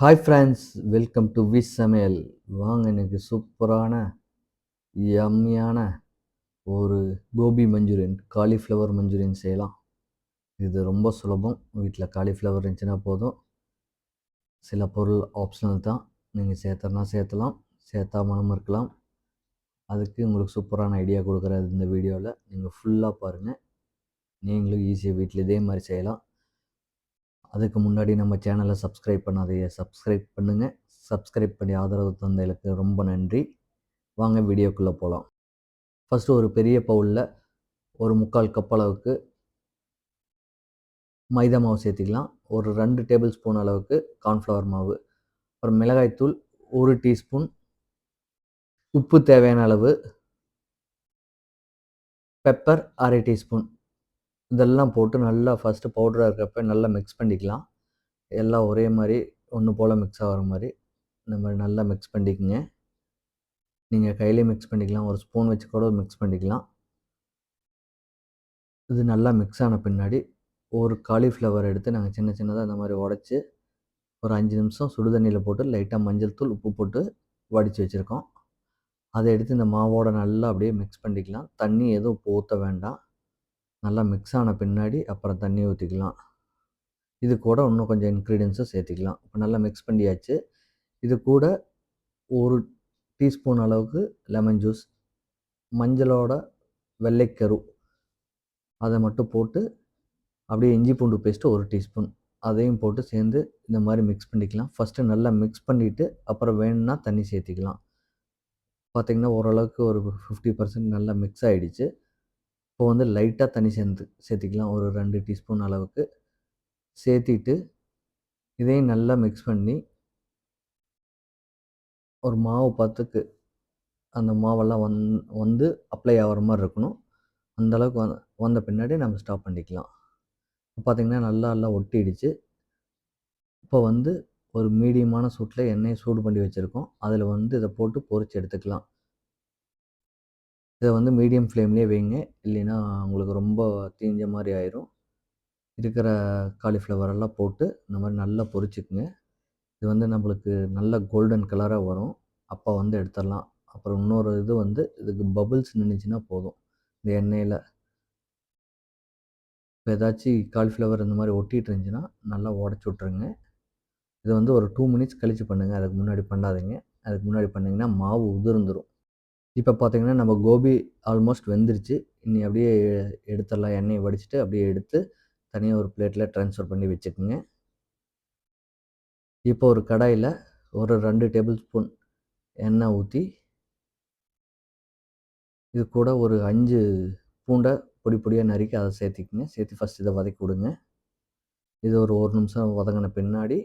Hi friends welcome to வி சமையல் வாங்க எனக்கு சூப்பரான யம்மியான ஒரு கோபி மஞ்சூரியன் காலிஃப்ளவர் மஞ்சூரியன் செய்யலாம். இது ரொம்ப சுலபம். வீட்டில் காலிஃப்ளவர் இருந்துச்சுன்னா போதும். சில பொருள் ஆப்ஷனல் தான். நீங்கள் சேர்த்தனா சேர்த்தலாம். சேர்த்தாமலும் இருக்கலாம். அதுக்கு உங்களுக்கு சூப்பரான ஐடியா கொடுக்குறது இந்த வீடியோவில் நீங்கள் ஃபுல்லாக பாருங்கள் நீங்களும் ஈஸியாக வீட்டில் இதே மாதிரி செய்யலாம். அதுக்கு முன்னாடி நம்ம சேனலை சப்ஸ்கிரைப் பண்ணாதைய சப்ஸ்கிரைப் பண்ணுங்கள் சப்ஸ்கிரைப் பண்ணி ஆதரவு தந்தைகளுக்கு ரொம்ப நன்றி. வாங்க வீடியோக்குள்ளே போகலாம் ஃபஸ்ட்டு ஒரு பெரிய பவுலில் ஒரு முக்கால் கப் அளவுக்கு மைதா மாவு சேர்த்திக்கலாம். ஒரு ரெண்டு டேபிள் ஸ்பூன் அளவுக்கு கார்ன்ஃப்ளவர் மாவு. அப்புறம் மிளகாய்த்தூள் ஒரு டீஸ்பூன். உப்பு தேவையான அளவு. பெப்பர் அரை டீஸ்பூன். இதெல்லாம் போட்டு நல்லா ஃபஸ்ட்டு பவுடராக இருக்கிறப்ப நல்லா மிக்ஸ் பண்ணிக்கலாம். எல்லாம் ஒரே மாதிரி ஒன்று போல் மிக்ஸ் ஆகிற மாதிரி. இந்த மாதிரி நல்லா மிக்ஸ் பண்ணிக்கோங்க. நீங்கள் கையிலே மிக்ஸ் பண்ணிக்கலாம். ஒரு ஸ்பூன் வச்சு கூட மிக்ஸ் பண்ணிக்கலாம். இது நல்லா மிக்ஸ் ஆன பின்னாடி ஒரு காலிஃப்ளவர் எடுத்து நாங்கள் சின்ன சின்னதாக இந்த மாதிரி உடச்சி ஒரு அஞ்சு நிமிஷம் சுடு தண்ணியில் போட்டு லைட்டாக மஞ்சள் தூள் உப்பு போட்டு வடித்து வச்சுருக்கோம். அதை எடுத்து இந்த மாவோட நல்லா அப்படியே மிக்ஸ் பண்ணிக்கலாம். தண்ணி எதுவும் ஊற்ற வேண்டாம். நல்லா மிக்ஸ் ஆன பின்னாடி அப்புறம் தண்ணி ஊற்றிக்கலாம் இது கூட இன்னும் கொஞ்சம் இன்க்ரீடியன்ஸும் சேர்த்திக்கலாம். இப்போ நல்லா மிக்ஸ் பண்ணியாச்சு. இது கூட ஒரு டீஸ்பூன் அளவுக்கு லெமன் ஜூஸ் மஞ்சளோட வெள்ளைக்கரு. அதை மட்டும் போட்டு அப்படியே இஞ்சி பூண்டு பேஸ்ட்டு ஒரு டீஸ்பூன் அதையும் போட்டு சேர்ந்து இந்த மாதிரி மிக்ஸ் பண்ணிக்கலாம். ஃபஸ்ட்டு நல்லா மிக்ஸ் பண்ணிவிட்டு அப்புறம் வேணும்னா தண்ணி சேர்த்திக்கலாம். பார்த்திங்கன்னா ஓரளவுக்கு ஒரு ஃபிஃப்டி பர்சன்ட் நல்லா மிக்ஸ் ஆகிடுச்சு இப்போ வந்து லைட்டாக தண்ணி சேர்ந்து சேர்த்திக்கலாம். ஒரு ரெண்டு டீஸ்பூன் அளவுக்கு. சேர்த்திட்டு இதையும் நல்லா மிக்ஸ் பண்ணி ஒரு மாவு பத்துக்கு அந்த மாவெல்லாம் வந் வந்து அப்ளை ஆகிற மாதிரி இருக்கணும். அந்தளவுக்கு வந்த வந்த பின்னாடி நம்ம ஸ்டாப் பண்ணிக்கலாம். பார்த்திங்கன்னா நல்லா எல்லாம் ஒட்டிடுச்சு. இப்போ வந்து ஒரு மீடியமான சூட்டில் எண்ணெயை சூடு பண்ணி வச்சுருக்கோம். அதில் வந்து இதை போட்டு பொறிச்சு எடுத்துக்கலாம். இதை வந்து மீடியம் ஃப்ளேம்லேயே வைங்க. இல்லைன்னா உங்களுக்கு ரொம்ப தீஞ்ச மாதிரி ஆயிரும். இருக்கிற காலிஃப்ளவர் எல்லாம் போட்டு இந்த மாதிரி நல்லா பொரிச்சுக்குங்க. இது வந்து நம்மளுக்கு நல்ல கோல்டன் கலராக வரும். அப்போ வந்து எடுத்துடலாம். அப்புறம் இன்னொரு இது வந்து இதுக்கு பபுள்ஸ் நின்றுச்சுன்னா போதும். இந்த எண்ணெயில். இப்போ ஏதாச்சும் காலிஃப்ளவர் இந்த மாதிரி ஒட்டிகிட்டு இருந்துச்சுன்னா நல்லா உடச்சி விட்ருங்க இது வந்து ஒரு டூ மினிட்ஸ் கழித்து பண்ணுங்கள் அதுக்கு முன்னாடி பண்ணாதீங்க. அதுக்கு முன்னாடி பண்ணிங்கன்னா மாவு உதிர்ந்துடும் இப்போ பார்த்தீங்கன்னா நம்ம கோபி ஆல்மோஸ்ட் வெந்துருச்சு. இனி அப்படியே எடுத்துடலாம். எண்ணெயை வடிச்சிட்டு அப்படியே எடுத்து தனியாக ஒரு பிளேட்டில் ட்ரான்ஸ்ஃபர் பண்ணி வச்சுக்கோங்க. இப்போ ஒரு கடாயில் ஒரு ரெண்டு டேபிள் ஸ்பூன் எண்ணெய் ஊற்றி இது கூட ஒரு அஞ்சு பூண்டை பொடி பொடியாக நறுக்கி அதை சேர்த்திக்கங்க. சேர்த்து ஃபஸ்ட் இதை வதக்கி விடுங்க. இது ஒரு ஒரு நிமிஷம் வதங்கின பின்னாடி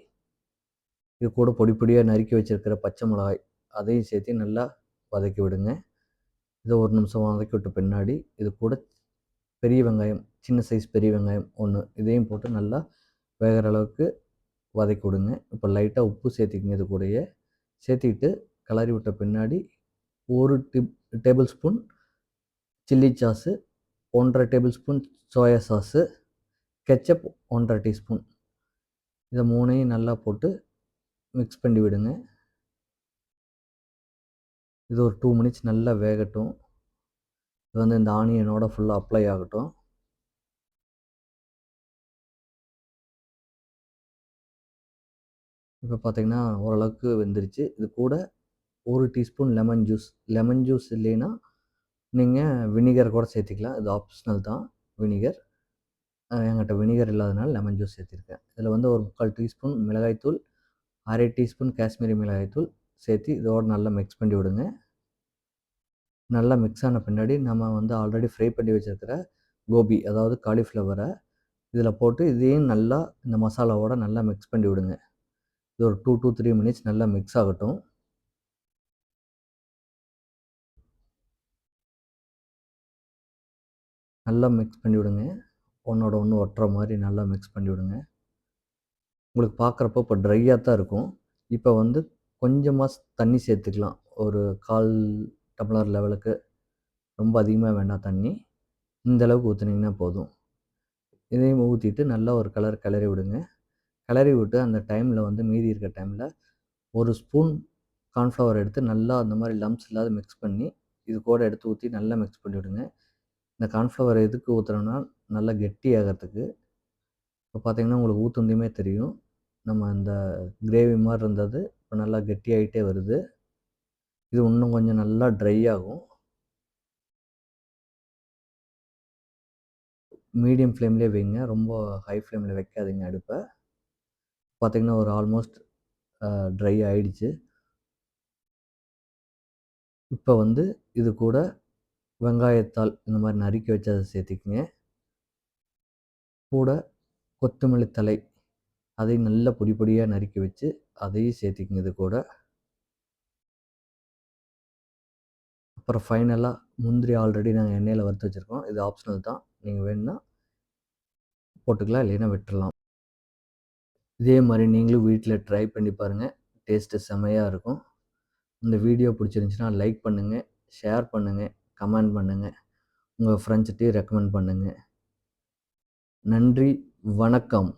இது கூட பொடி பொடியாக நறுக்கி வச்சுருக்கிற பச்சை மிளகாய் அதையும் சேர்த்து நல்லா வதக்கி விடுங்க. இதை ஒரு நிமிஷம் வதக்கி விட்ட பின்னாடி இது கூட பெரிய வெங்காயம் சின்ன சைஸ் பெரிய வெங்காயம் ஒன்று இதையும் போட்டு நல்லா வேகிற அளவுக்கு வதக்கி விடுங்க. இப்போ லைட்டாக உப்பு சேர்த்திக்கிங்க இது கூடயே. சேர்த்திக்கிட்டு கிளறி விட்ட பின்னாடி ஒரு டிப் டேபிள் ஸ்பூன் சில்லி சாஸு ஒன்றரை table spoon soya sauce ketchup ஒன்றரை டீஸ்பூன் இதை மூணையும் நல்லா போட்டு மிக்ஸ் பண்ணி விடுங்க. இது ஒரு டூ மினிட்ஸ் நல்லா வேகட்டும். இது வந்து இந்த ஆனியனோட ஃபுல்லாக அப்ளை ஆகட்டும். இப்போ பார்த்தீங்கன்னா ஓரளவுக்கு வெந்துருச்சு. இது கூட ஒரு teaspoon lemon juice lemon juice இல்லைன்னா நீங்கள் வினிகர் கூட சேர்த்திக்கலாம். இது ஆப்ஷனல் தான். வினிகர் என்கிட்ட வினிகர் இல்லாதனால லெமன் ஜூஸ் சேர்த்திருக்கேன். இதில் வந்து ஒரு முக்கால் டீஸ்பூன் மிளகாய்த்தூள் அரை டீஸ்பூன் காஷ்மீரி மிளகாய்த்தூள் சேர்த்து இதோடு நல்லா மிக்ஸ் பண்ணி விடுங்க. நல்லா மிக்ஸ் ஆன பின்னாடி நம்ம வந்து ஆல்ரெடி ஃப்ரை பண்ணி வச்சுருக்கிற கோபி அதாவது காலிஃப்ளவரை இதில் போட்டு இதையும் நல்லா இந்த மசாலாவோட நல்லா மிக்ஸ் பண்ணி விடுங்க. இது ஒரு டூ டூ த்ரீ மினிட்ஸ் நல்லா மிக்ஸ் ஆகட்டும். நல்லா மிக்ஸ் பண்ணி விடுங்க. ஒன்றோட ஒன்று ஒட்டுற மாதிரி நல்லா மிக்ஸ் பண்ணி விடுங்க. உங்களுக்கு பார்க்குறப்போ இப்போ ட்ரையாக தான் இருக்கும். இப்போ வந்து கொஞ்சமாக தண்ணி சேர்த்துக்கலாம். ஒரு கால் டம்ளர் லெவலுக்கு ரொம்ப அதிகமாக வேண்டாம் தண்ணி. இந்த அளவுக்கு ஊற்றுனீங்கன்னா போதும். இதையும் ஊற்றிட்டு நல்லா ஒரு கலர் கிளறி விடுங்க. கிளறி விட்டு அந்த டைமில் வந்து மீதி இருக்க டைமில் ஒரு ஸ்பூன் கார்ன்ஃப்ளவர் எடுத்து நல்லா அந்த மாதிரி லம்ஸ் இல்லாத மிக்ஸ் பண்ணி இது கூட எடுத்து ஊற்றி நல்லா மிக்ஸ் பண்ணி விடுங்க. இந்த கார்ன்ஃப்ளவர் எதுக்கு ஊற்றுறோன்னா நல்லா கெட்டி ஆகிறதுக்கு. இப்போ பார்த்தீங்கன்னா உங்களுக்கு ஊற்றுந்தையுமே தெரியும். நம்ம அந்த கிரேவி மாதிரி இருந்தது. இப்போ நல்லா கெட்டியாகிட்டே வருது. இது இன்னும் கொஞ்சம் நல்லா ட்ரை ஆகும். மீடியம் ஃப்ளேம்லேயே வைங்க. ரொம்ப ஹை ஃப்ளேமில் வைக்காதீங்க அடுப்பை. பார்த்திங்கன்னா ஒரு ஆல்மோஸ்ட் ட்ரை ஆயிடுச்சு. இப்போ வந்து இது கூட வெங்காயத்தாள் இந்த மாதிரி நறுக்கி வச்சு அதை சேர்த்திக்கங்க. கூட கொத்தமல்லி தலை அதையும் நல்லா பொடி பொடியாக நறுக்கி வச்சு அதையும் சேர்த்திக்கங்க இது கூட. அப்புறம் ஃபைனலாக முந்திரி ஆல்ரெடி நாங்கள் எண்ணெயில் வறுத்து வச்சுருக்கோம். இது ஆப்ஷனல் தான். நீங்கள் வேணும்னா போட்டுக்கலாம் இல்லைன்னா விட்டுடலாம் இதே மாதிரி நீங்களும் வீட்டில் ட்ரை பண்ணி பாருங்கள் டேஸ்ட்டு செமையாக இருக்கும். இந்த வீடியோ பிடிச்சிருந்துச்சின்னா லைக் பண்ணுங்கள் ஷேர் பண்ணுங்கள் கமெண்ட் பண்ணுங்கள் உங்கள் ஃப்ரெண்ட்ஸ்கிட்டையும் ரெக்கமெண்ட் பண்ணுங்கள் நன்றி வணக்கம்.